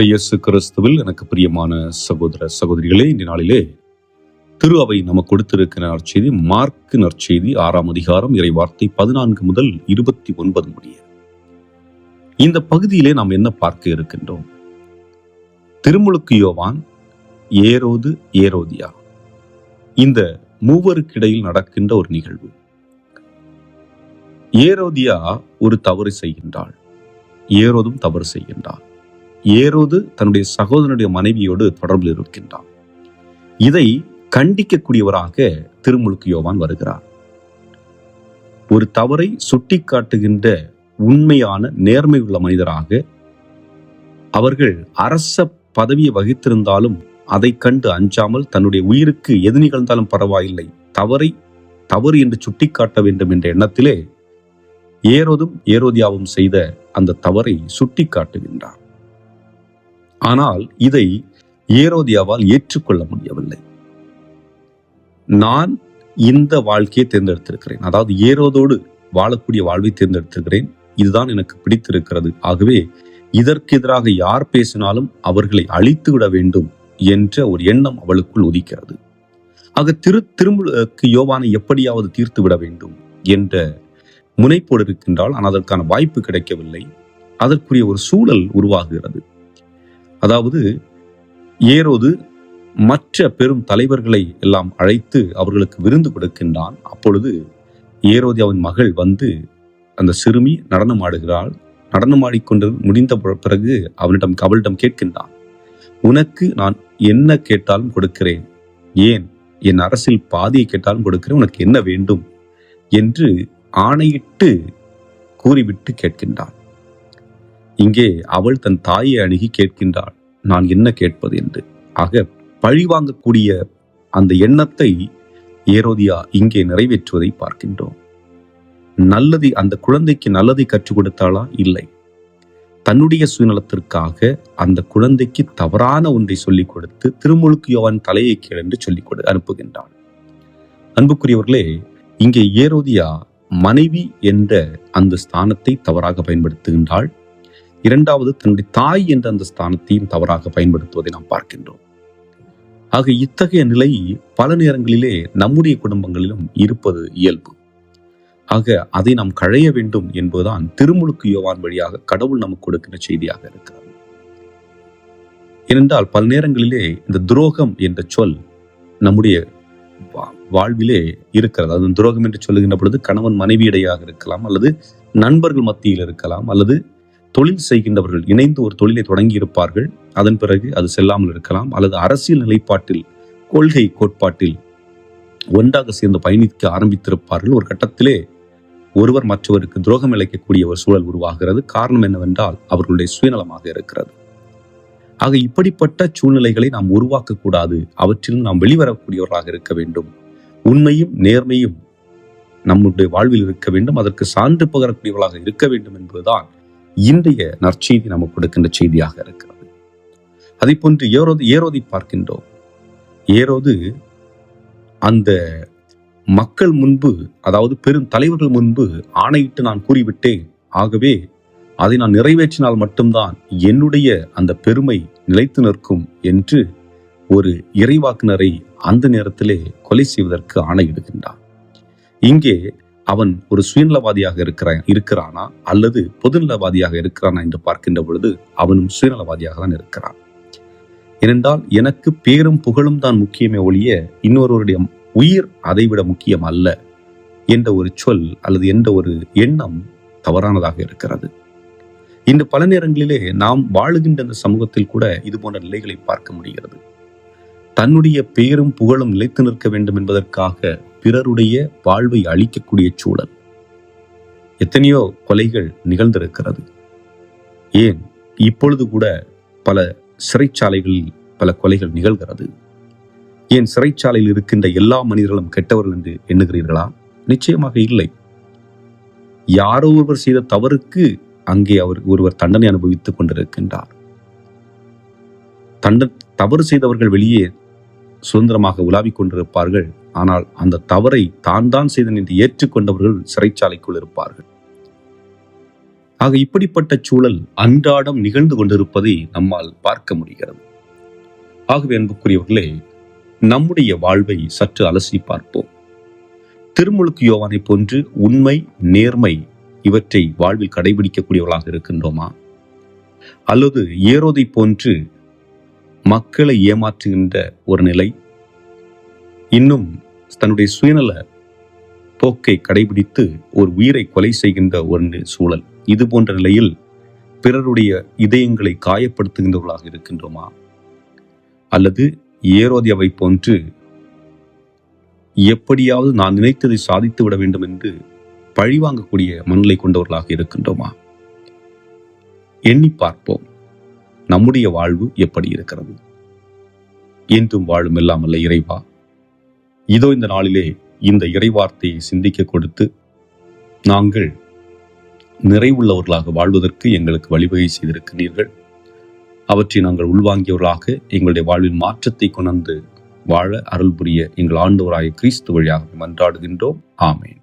இயேசு கிறிஸ்துவில் எனக்கு பிரியமான சகோதர சகோதரிகளே இந்த நாளிலே திரு அவை நமக்கு கொடுத்திருக்கிற நற்செய்தி மார்க்கு நற்செய்தி ஆறாம் அதிகாரம் இறை வார்த்தை பதினான்கு முதல் இருபத்தி ஒன்பது முடிய. இந்த பகுதியிலே நாம் என்ன பார்க்க இருக்கின்றோம்? திருமுழுக்கு யோவான் ஏரோது ஏரோதியா. இந்த மூவருக்கிடையில் நடக்கின்ற ஒரு நிகழ்வு. ஏரோதியா ஒரு தவறு செய்கின்றாள். ஏரோதும் தவறு செய்கின்றாள் ஏரோது தன்னுடைய சகோதரனுடைய மனைவியோடு தொடர்பில் இருக்கின்றான். இதை கண்டிக்கக்கூடியவராக திருமுழுக்கு யோவான் வருகிறார். ஒரு தவறை சுட்டி காட்டுகின்ற உண்மையான நேர்மை உள்ள மனிதராக அவர்கள் அரச பதவியை வகித்திருந்தாலும் அதை கண்டு அஞ்சாமல் தன்னுடைய உயிருக்கு எது நிகழ்ந்தாலும் பரவாயில்லை. தவறை தவறு என்று சுட்டிக்காட்ட வேண்டும் என்ற எண்ணத்திலே ஏரோதும் ஏரோதியாவும் செய்த அந்த தவறை சுட்டிக்காட்டுகின்றார். ஆனால் இதை ஏரோதியாவால் ஏற்றுக்கொள்ள முடியவில்லை. நான் இந்த வாழ்க்கையை தேர்ந்தெடுத்திருக்கிறேன். அதாவது ஏரோதோடு வாழக்கூடிய வாழ்வை தேர்ந்தெடுத்திருக்கிறேன். இதுதான் எனக்கு பிடித்திருக்கிறது. ஆகவே இதற்கு எதிராக யார் பேசினாலும் அவர்களை அழித்து விட வேண்டும் என்ற ஒரு எண்ணம் அவளுக்குள் உதிக்கிறது. ஆக திரு திருமுழுக்கு யோவானை எப்படியாவது தீர்த்து விட வேண்டும் என்ற முனைப்போடு இருக்கின்றால் ஆனால் அதற்கான வாய்ப்பு கிடைக்கவில்லை. அதற்குரிய ஒரு சூழல் உருவாகுகிறது அதாவது ஏரோது மற்ற பெரும் தலைவர்களை எல்லாம் அழைத்து அவர்களுக்கு விருந்து கொடுக்கின்றான். அப்பொழுது ஏரோதி அவன் மகள் வந்து அந்த சிறுமி நடனம் ஆடுகிறாள் நடனம் ஆடிக்கொண்டு முடிந்த பிறகு அவனிடம் அவளிடம் கேட்கின்றான் உனக்கு நான் என்ன கேட்டாலும் கொடுக்கிறேன். ஏன்? என் அரசில் பாதியை கேட்டாலும் கொடுக்கிறேன். உனக்கு என்ன வேண்டும்? என்று ஆணையிட்டு கூறிவிட்டு கேட்கின்றான். இங்கே அவள் தன் தாயை அணுகி கேட்கின்றாள். நான் என்ன கேட்பது என்று. ஆக பழிவாங்கக்கூடிய அந்த எண்ணத்தை ஏரோதியா இங்கே நிறைவேற்றுவதை பார்க்கின்றோம். நல்லதை அந்த குழந்தைக்கு நல்லதை கற்றுக் கொடுத்தாளா? இல்லை. தன்னுடைய சுயநலத்திற்காக அந்த குழந்தைக்கு தவறான ஒன்றை சொல்லிக் கொடுத்து திருமுழுக்கு யோவான் தலையை கீழ் என்று சொல்லிக் கொடு அனுப்புகின்றான். அன்புக்குரியவர்களே இங்கே ஏரோதியா மனைவி என்ற அந்த ஸ்தானத்தை தவறாக பயன்படுத்துகின்றாள். இரண்டாவது தன்னுடைய தாய் என்ற அந்த ஸ்தானத்தையும் தவறாக பயன்படுத்துவதை நாம் பார்க்கின்றோம். ஆக இத்தகைய நிலை பல நேரங்களிலே நம்முடைய குடும்பங்களிலும் இருப்பது இயல்பு. ஆக அதை நாம் களைய வேண்டும் என்பதுதான் திருமுழுக்கு யோவான் வழியாக கடவுள் நமக்கு கொடுக்கிற செய்தியாக இருக்கிறது. ஏனென்றால் பல நேரங்களிலே இந்த துரோகம் என்ற சொல் நம்முடைய வாழ்விலே இருக்கிறது. அது துரோகம் என்று சொல்லுகின்ற பொழுது கணவன் மனைவியிடையாக இருக்கலாம் அல்லது நண்பர்கள் மத்தியில் இருக்கலாம் அல்லது தொழில் செய்கின்றவர்கள் இணைந்து ஒரு தொழிலை தொடங்கி இருப்பார்கள் அதன் பிறகு அது செல்லாமல் இருக்கலாம். அல்லது அரசியல் நிலைப்பாட்டில் கொள்கை கோட்பாட்டில் ஒன்றாக சேர்ந்து பயணிக்க ஆரம்பித்திருப்பார்கள். ஒரு கட்டத்திலே ஒருவர் மற்றவருக்கு துரோகம் இழைக்கக்கூடிய ஒரு சூழல் உருவாகிறது. காரணம் என்னவென்றால் அவர்களுடைய சுயநலமாக இருக்கிறது. ஆக இப்படிப்பட்ட சூழ்நிலைகளை நாம் உருவாக்கக்கூடாது. அவற்றிலும் நாம் வெளிவரக்கூடியவர்களாக இருக்க வேண்டும். உண்மையும் நேர்மையும் நம்முடைய வாழ்வில் இருக்க வேண்டும். அதற்கு சான்று பகரக்கூடியவர்களாக இருக்க வேண்டும் என்பதுதான் இன்றைய நற்செய்தி நமக்கு கொடுக்கின்ற செய்தியாக இருக்கிறது. அதை போன்று ஏரோது ஏரோதி பார்க்கின்றோம். ஏரோது அந்த மக்கள் முன்பு அதாவது பெரும் தலைவர்கள் முன்பு ஆணையிட்டு நான் கூறிவிட்டேன். ஆகவே அதை நான் நிறைவேற்றினால் மட்டும்தான் என்னுடைய அந்த பெருமை நிலைத்து நிற்கும் என்று ஒரு இறைவாக்குனரை அந்த நேரத்திலே கொலை செய்வதற்கு ஆணையிடுகின்றான். இங்கே அவன் ஒரு சுயநலவாதியாக இருக்கிறான் இருக்கிறானா? அல்லது பொதுநலவாதியாக இருக்கிறானா என்று பார்க்கின்ற பொழுது அவனும் சுயநலவாதியாக தான் இருக்கிறான். ஏனென்றால் எனக்கு பேரும் புகழும் தான் முக்கியமே ஒழிய இன்னொருவருடைய உயிர் அதைவிட முக்கியம் அல்ல என்ற ஒரு சொல் அல்லது என்ற ஒரு எண்ணம் தவறானதாக இருக்கிறது. இன்று பல நேரங்களிலே நாம் வாழுகின்ற அந்த சமூகத்தில் கூட இது போன்ற நிலைகளை பார்க்க முடிகிறது. தன்னுடைய பேரும் புகழும் நிலைத்து நிற்க வேண்டும் என்பதற்காக பிறருடைய வாழ்வை அழிக்கக்கூடிய சூழல். எத்தனையோ கொலைகள் நிகழ்ந்திருக்கிறது. ஏன்? இப்பொழுது கூட பல சிறைச்சாலைகளில் பல கொலைகள் நிகழ்கிறது. ஏன் சிறைச்சாலையில் இருக்கின்ற எல்லா மனிதர்களும் கெட்டவர்கள் என்று எண்ணுகிறீர்களா? நிச்சயமாக இல்லை. யாரோ ஒருவர் செய்த தவறுக்கு அங்கே அவர் ஒருவர் தண்டனை அனுபவித்துக் கொண்டிருக்கின்றார். தண்ட தவறு செய்தவர்கள் வெளியே சுதந்திரமாக உலாவிக் கொண்டிருப்பார்கள். ஆனால் அந்த தவறை தான் தான் செய்தன் என்று ஏற்றுக்கொண்டவர்கள் சிறைச்சாலைக்குள் இருப்பார்கள். ஆக இப்படிப்பட்ட சூழல் அன்றாடம் நிகழ்ந்து கொண்டிருப்பதை நம்மால் பார்க்க முடிகிறது. ஆகவே அன்புக்குரியவர்களே நம்முடைய வாழ்வை சற்று அலசி பார்ப்போம். திருமுழுக்கு யோவானை போன்று உண்மை நேர்மை இவற்றை வாழ்வில் கடைபிடிக்கக்கூடியவர்களாக இருக்கின்றோமா? அல்லது ஏரோதை போன்று மக்களை ஏமாற்றுகின்ற ஒரு நிலை. இன்னும் தன்னுடைய சுயநல போக்கை கடைபிடித்து ஒரு உயிரை கொலை செய்கின்ற ஒரு சூழல். இது போன்ற நிலையில் பிறருடைய இதயங்களை காயப்படுத்துகின்றவர்களாக இருக்கின்றோமா? அல்லது ஏரோதியவை போன்று எப்படியாவது நான் நினைத்ததை சாதித்து விட வேண்டும் என்று பழிவாங்கக்கூடிய மனநிலை கொண்டவர்களாக இருக்கின்றோமா? எண்ணி பார்ப்போம். நம்முடைய வாழ்வு எப்படி இருக்கிறது? என்றும் வாழும் இல்லாமல்ல இறைவா. இதோ இந்த நாளிலே இந்த இறைவார்த்தையை சிந்திக்க கொடுத்து நாங்கள் நிறைவுள்ளவர்களாக வாழ்வதற்கு எங்களுக்கு வழிவகை செய்திருக்கிறீர்கள். அவற்றை நாங்கள் உள்வாங்கியவர்களாக எங்களுடைய வாழ்வில் மாற்றத்தை கொணர்ந்து வாழ அருள் புரிய எங்கள் ஆண்டவராய கிறிஸ்து வழியாக மன்றாடுகின்றோம். ஆமேன்.